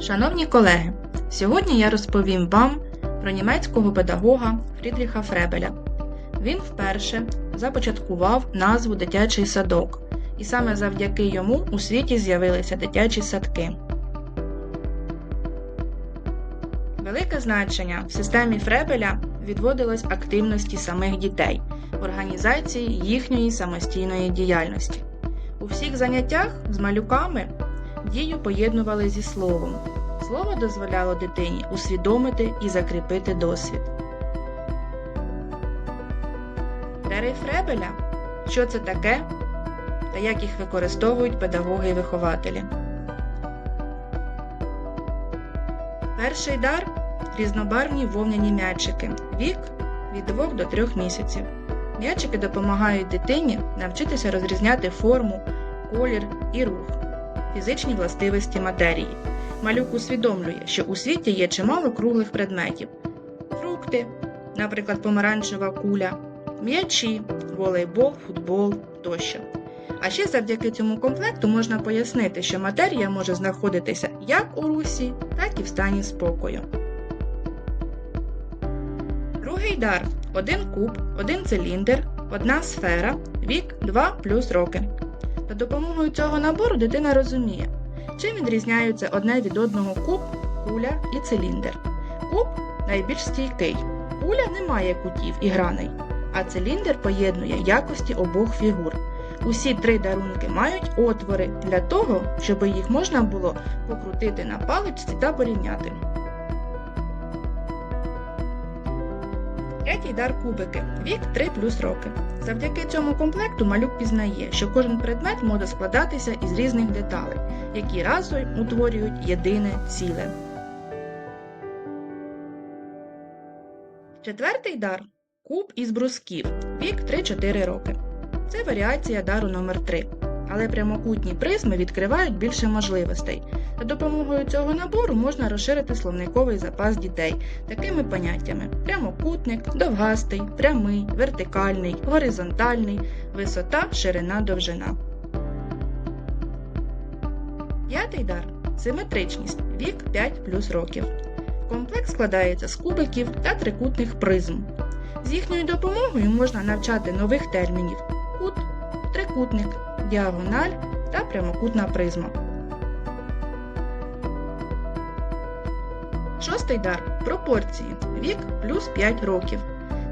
Шановні колеги, сьогодні я розповім вам про німецького педагога Фрідріха Фребеля. Він вперше започаткував назву дитячий садок, і саме завдяки йому у світі з'явилися дитячі садки. Велике значення в системі Фребеля відводилось активності самих дітей організації їхньої самостійної діяльності. У всіх заняттях з малюками дію поєднували зі словом. Слово дозволяло дитині усвідомити і закріпити досвід. Дари Фребеля що це таке та як їх використовують педагоги і вихователі. Перший дар різнобарвні вовняні м'ячики. Вік від 2 до 3 місяців. М'ячики допомагають дитині навчитися розрізняти форму, колір і рух, фізичні властивості матерії. Малюк усвідомлює, що у світі є чимало круглих предметів: фрукти, наприклад, помаранчева куля, м'ячі, волейбол, футбол тощо. А ще завдяки цьому комплекту можна пояснити, що матерія може знаходитися як у русі, так і в стані спокою. Другий дар один куб, один циліндр, одна сфера, вік 2 плюс роки. Допомогою цього набору дитина розуміє, чим відрізняються одне від одного куб, куля і циліндр. Куб найбільш стійкий, куля не має кутів і граней, а циліндр поєднує якості обох фігур. Усі три дарунки мають отвори для того, щоб їх можна було покрутити на паличці та порівняти. Третій дар кубики. Вік 3 плюс роки. Завдяки цьому комплекту малюк пізнає, що кожен предмет може складатися із різних деталей, які разом утворюють єдине ціле. Четвертий дар куб із брусків. Вік 3-4 роки. Це варіація дару номер 3 але прямокутні призми відкривають більше можливостей. За допомогою цього набору можна розширити словниковий запас дітей такими поняттями: прямокутник, довгастий, прямий, вертикальний, горизонтальний, висота, ширина, довжина. П'ятий дар симетричність вік 5 плюс років. Комплекс складається з кубиків та трикутних призм. З їхньою допомогою можна навчати нових термінів кут, трикутник, діагональ та прямокутна призма. Шостий дар пропорції. Вік плюс 5 років.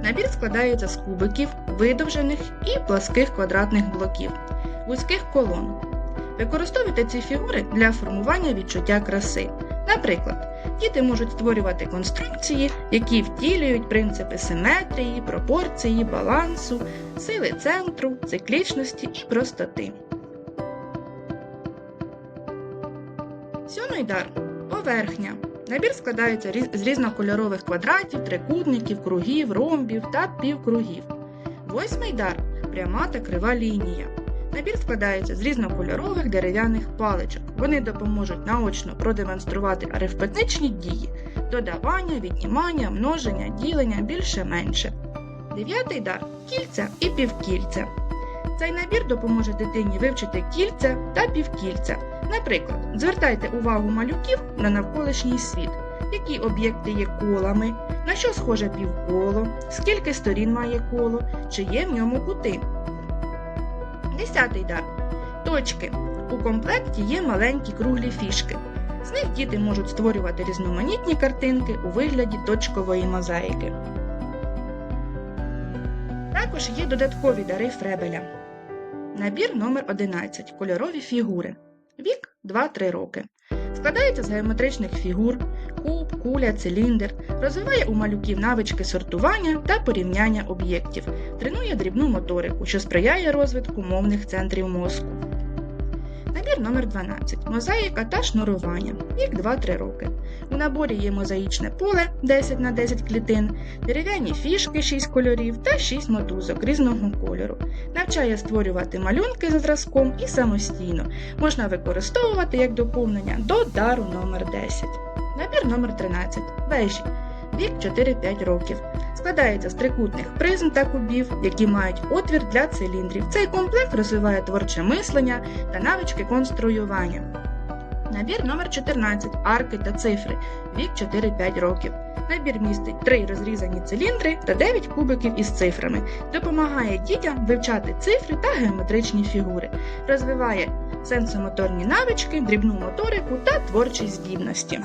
Набір складається з кубиків, видовжених і пласких квадратних блоків, вузьких колон. Використовуйте ці фігури для формування відчуття краси. Наприклад, діти можуть створювати конструкції, які втілюють принципи симетрії, пропорції, балансу, сили центру, циклічності і простоти. Сьомий дар поверхня. Набір складається з різнокольорових квадратів, трикутників, кругів, ромбів та півкругів. Восьмий дар пряма та крива лінія. Набір складається з різнокольорових дерев'яних паличок. Вони допоможуть наочно продемонструвати арифметичні дії, додавання, віднімання, множення, ділення більше-менше. Дев'ятий дар кільця і півкільця. Цей набір допоможе дитині вивчити кільця та півкільця. Наприклад, звертайте увагу малюків на навколишній світ, які об'єкти є колами, на що схоже півколо, скільки сторін має коло, чи є в ньому кути. Десятий дар. Точки. У комплекті є маленькі круглі фішки. З них діти можуть створювати різноманітні картинки у вигляді точкової мозаїки. Також є додаткові дари Фребеля. Набір номер 11 Кольорові фігури. Вік 2-3 роки. Складається з геометричних фігур, куб, куля, циліндр, розвиває у малюків навички сортування та порівняння об'єктів, тренує дрібну моторику, що сприяє розвитку мовних центрів мозку. Набір номер 12 Мозаїка та шнурування. Вік 2-3 роки. У наборі є мозаїчне поле 10 на 10 клітин, дерев'яні фішки 6 кольорів та 6 мотузок різного кольору. Навчає створювати малюнки за зразком і самостійно. Можна використовувати як доповнення до дару номер 10 Набір номер 13 Вежі. Вік 4-5 років. Складається з трикутних призм та кубів, які мають отвір для циліндрів. Цей комплект розвиває творче мислення та навички конструювання. Набір номер 14 арки та цифри. Вік 4-5 років. Набір містить 3 розрізані циліндри та 9 кубиків із цифрами. Допомагає дітям вивчати цифри та геометричні фігури. Розвиває сенсомоторні навички, дрібну моторику та творчі здібності.